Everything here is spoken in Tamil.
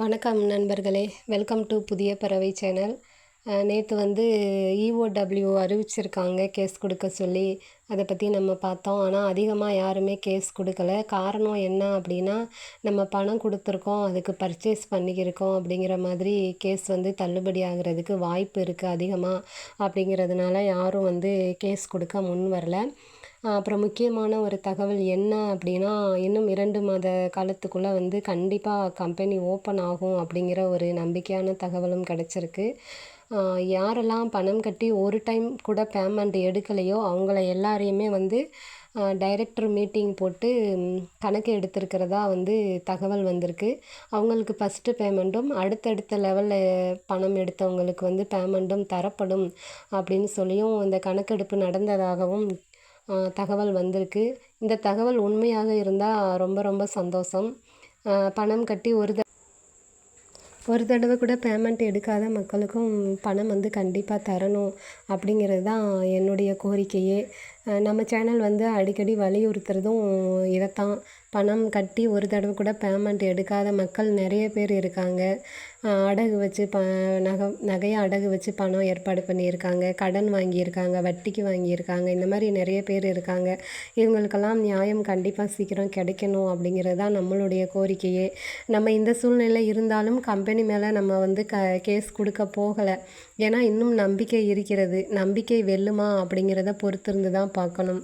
வணக்கம் நண்பர்களே. வெல்கம் டு புதிய பறவை சேனல் நேற்று வந்து இஓடபிள்யூ அறிவிச்சிருக்காங்க கேஸ் கொடுக்க சொல்லி. அதை பற்றி நம்ம பார்த்தோம். ஆனால் அதிகமாக யாருமே கேஸ் கொடுக்கல. காரணம் என்ன அப்படின்னா நம்ம பணம் கொடுத்துருக்கோம் அதுக்கு பர்ச்சேஸ் பண்ணிக்கிருக்கோம் அப்படிங்கிற மாதிரி கேஸ் வந்து தள்ளுபடி ஆகிறதுக்கு வாய்ப்பு இருக்குது அதிகமாக அப்படிங்கிறதுனால யாரும் வந்து கேஸ் கொடுக்க முன் வரல. அப்புறம் முக்கியமான ஒரு தகவல் என்ன அப்படின்னா இன்னும் இரண்டு மாத காலத்துக்குள்ளே வந்து கண்டிப்பாக கம்பெனி ஓப்பன் ஆகும் அப்படிங்கிற ஒரு நம்பிக்கையான தகவலும் கிடச்சிருக்கு. யாரெல்லாம் பணம் கட்டி ஒரு டைம் கூட பேமெண்ட் எடுக்கலையோ அவங்கள எல்லாரையுமே வந்து டைரக்டர் மீட்டிங் போட்டு கணக்கு எடுத்திருக்கிறதா வந்து தகவல் வந்திருக்கு. அவங்களுக்கு ஃபஸ்ட்டு பேமெண்ட்டும் அடுத்தடுத்த லெவலில் பணம் எடுத்தவங்களுக்கு வந்து பேமெண்ட்டும் தரப்படும் அப்படின்னு சொல்லியும் இந்த கணக்கெடுப்பு நடந்ததாகவும் தகவல் வந்திருக்கு. இந்த தகவல் உண்மையாக இருந்தால் ரொம்ப ரொம்ப சந்தோஷம். பணம் கட்டி ஒரு த ஒரு தடவை கூட பேமெண்ட் எடுக்காத மக்களுக்கும் பணம் வந்து கண்டிப்பாக தரணும் அப்படிங்கிறது தான் என்னுடைய கோரிக்கையே. நம்ம சேனல் வந்து அடிக்கடி வலியுறுத்துறதும் இதைத்தான். பணம் கட்டி ஒரு தடவை கூட பேமெண்ட் எடுக்காத மக்கள் நிறைய பேர் இருக்காங்க. அடகு வச்சு ப நகை நகையை அடகு வச்சு பணம் ஏற்பாடு பண்ணியிருக்காங்க. கடன் வாங்கியிருக்காங்க வட்டிக்கு வாங்கியிருக்காங்க. இந்த மாதிரி நிறைய பேர் இருக்காங்க. இவங்களுக்கெல்லாம் நியாயம் கண்டிப்பாக சீக்கிரம் கிடைக்கணும் அப்படிங்கிறது தான் நம்மளுடைய கோரிக்கையே. நம்ம இந்த சூழ்நிலை இருந்தாலும் கம்பெனி மேலே நம்ம வந்து க கேஸ் கொடுக்க போகலை. ஏன்னா இன்னும் நம்பிக்கை இருக்கிறது. நம்பிக்கை வெல்லுமா அப்படிங்கிறத பொறுத்திருந்து தான் பார்க்கணும்.